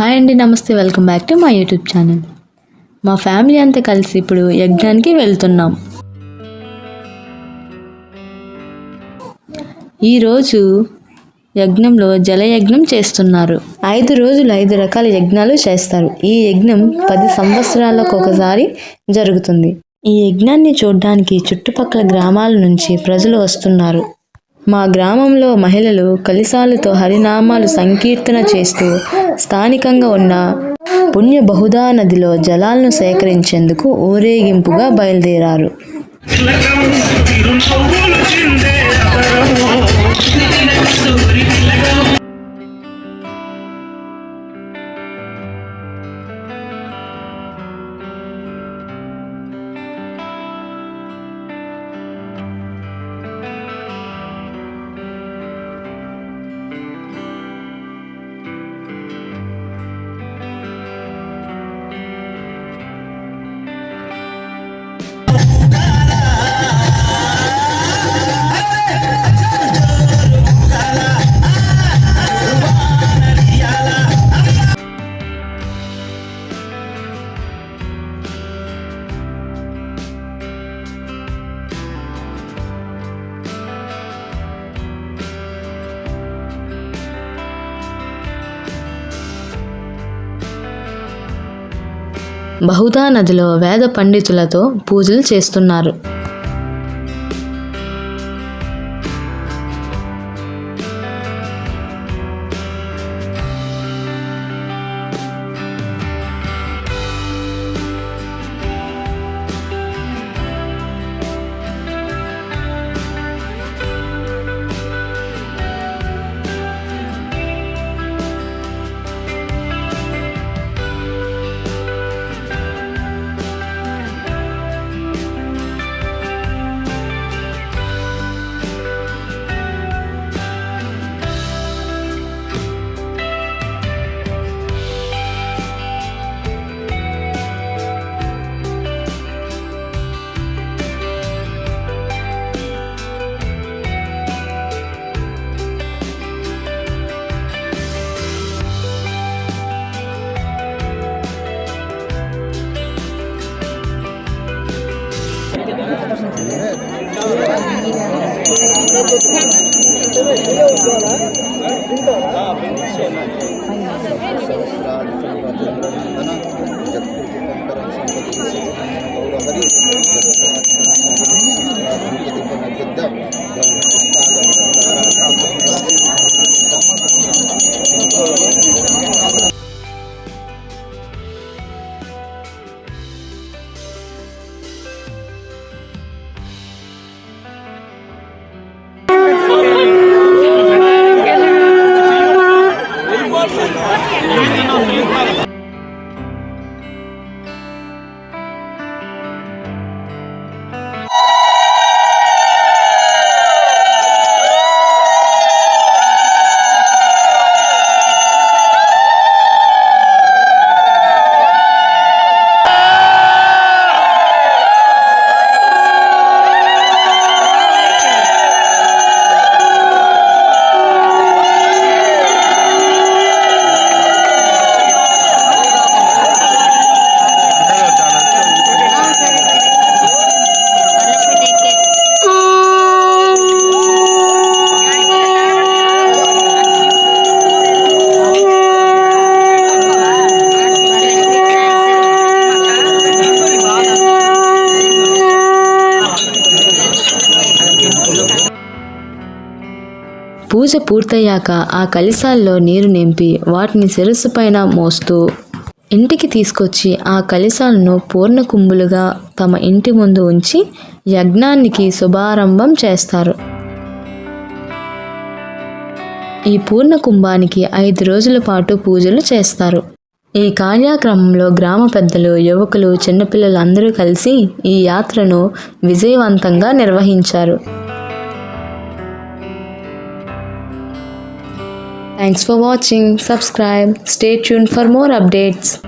Hi అండి నమస్తే. Welcome back to మా యూట్యూబ్ ఛానల్ మా ఫ్యామిలీ అంతా కలిసి ఇప్పుడు యజ్ఞానికి వెళ్తున్నాం. ఈరోజు యజ్ఞంలో జలయజ్ఞం చేస్తున్నారు. ఐదు రోజులు ఐదు రకాల యజ్ఞాలు చేస్తారు. ఈ యజ్ఞం పది సంవత్సరాలకు ఒకసారి జరుగుతుంది. ఈ యజ్ఞాన్ని చూడడానికి చుట్టుపక్కల గ్రామాల నుంచి ప్రజలు వస్తున్నారు. మా గ్రామంలో మహిళలు కలిసాలతో హరినామాలు సంకీర్తన చేస్తూ స్థానికంగా ఉన్న పుణ్య బహుదా నదిలో జలాలను సేకరించేందుకు ఊరేగింపుగా బయలుదేరారు. బహుదా నదిలో వేద పండితులతో పూజలు చేస్తున్నారు. పూజ పూర్తయ్యాక ఆ కలిసాల్లో నీరు నింపి వాటిని శిరస్సు పైన మోస్తూ ఇంటికి తీసుకొచ్చి ఆ కలిసాలను పూర్ణకుంభులుగా తమ ఇంటి ముందు ఉంచి యజ్ఞానికి శుభారంభం చేస్తారు. ఈ పూర్ణ కుంభానికి ఐదు రోజుల పాటు పూజలు చేస్తారు. ఈ కార్యక్రమంలో గ్రామ పెద్దలు యువకులు చిన్నపిల్లలు అందరూ కలిసి ఈ యాత్రను విజయవంతంగా నిర్వహించారు. Thanks for watching. Subscribe. Stay tuned for more updates.